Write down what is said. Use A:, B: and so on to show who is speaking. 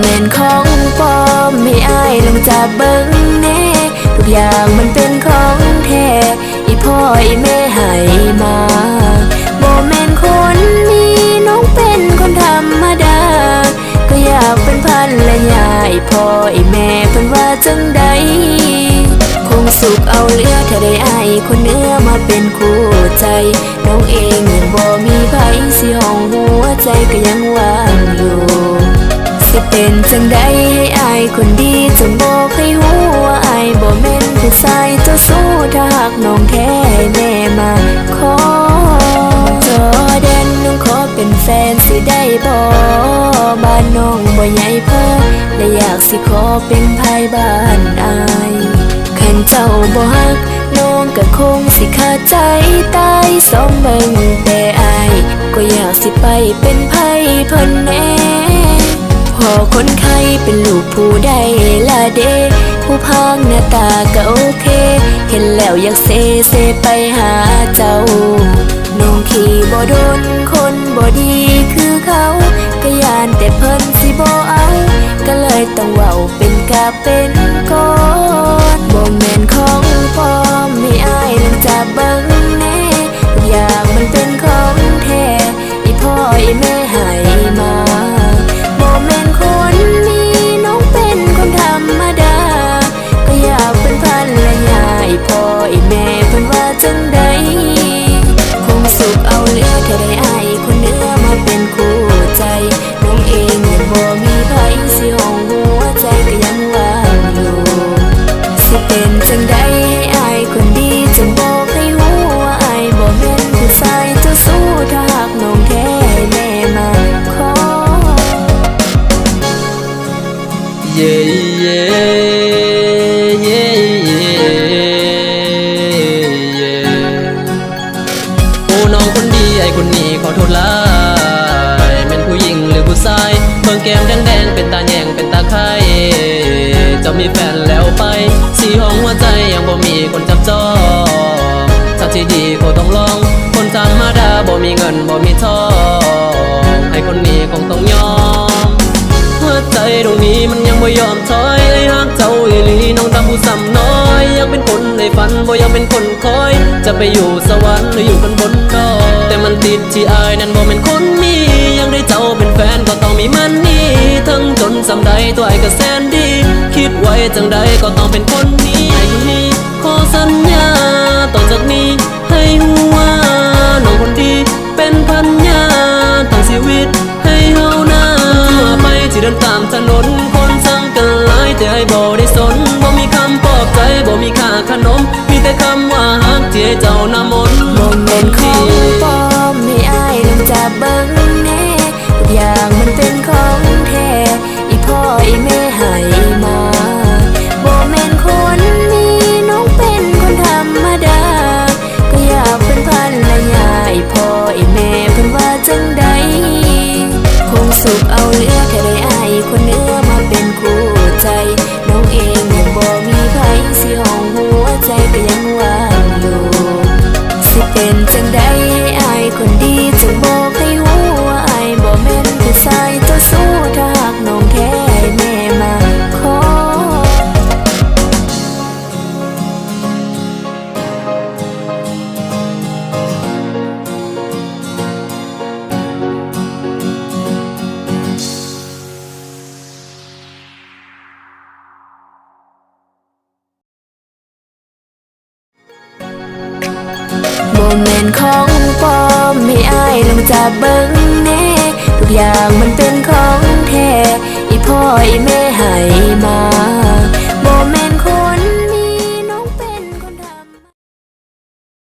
A: แม่นของปลอมให้อายลงจากเบิ้งแน่ทุกอย่างมันเป็นของแท้อีพ่ออีแม่ให้มาโบแมนคนมีน้องเป็นคนธรรมดา ก็อยากเป็นพันและยาอีพ่ออีแม่เพิ่นว่าจังใดคงสุขเอาเหลือถ้าได้อายคนเนื้อมาเป็นคู่ใจน้องเองยังบ่มีไผสิห้องหัวใจก็ยังว่า เป็นจังใดให้อายคนดีจงบอกให้หูว่าอายบ่แม่นผู้ชายเจ้าสู้ถ้าหากน้องแค่ให้แม่มาขอจอแดนน้องขอเป็นแฟนสิได้บ่บ้านน้องบ่ใหญ่พอและอยากสิขอเป็นภายบ้านอายขันเจ้าบ่ฮักน้องก็คงสิขาดใจตายสองเบิ่งแต่อายก็อยากสิไปเป็นไผเพิ่นแน่ พอคนไข้เป็นลูกผู้ใดละเด ผู้พางหน้าตาก็โอเค เห็นแล้วอยากเซเซไปหาเจ้า น้องขี่บ่โดนคนบ่ดีคือเขาก็ยานแต่เพิ่นสิบ่เอา ก็เลยต้องเว้าเป็นกาเป็น น้องคนดีไอ้คนนี้ขอ
B: โทษหลายเป็นผู้หญิงหรือผู้ชายเบิ่งแก้มแดงๆเป็นตาแยงเป็นตาไข่จะมีแฟนแล้วไป สีห้องหัวใจยังบ่มีคนจับจองถ้าที่ดีก็ต้องลอง คนธรรมดาบ่มีเงินบ่มีทองไอ้คนนี้คงต้องยอมหัวใจ ตรงนี้มันยังบ่ยอมถอยไอ้ฮักเจ้าอีหลีน้องทำผู้ซ้ำน้อยอยากเป็นคนในฝันบ่อยากเป็นคนคอย จะไปอยู่สวรรค์หรืออยู่กันบนดอยแต่มันติดที่อายนั้นบ่เป็นคนมียังได้เจ้าเป็นแฟนก็ต้องมีมันนี่ทั้งจนสำใดตัวไอ้ก็แสนดี คิดไว้จังใดก็ต้องเป็นคนนี้ไอ้คนนี้ขอสัญญาต่อจากนี้ให้หัวาน้องคนดี เป็นจั
A: งใดให้อายคนดีจะบอกให้ ลงจากเบิ้งแน่ทุกอย่างมันเป็นของ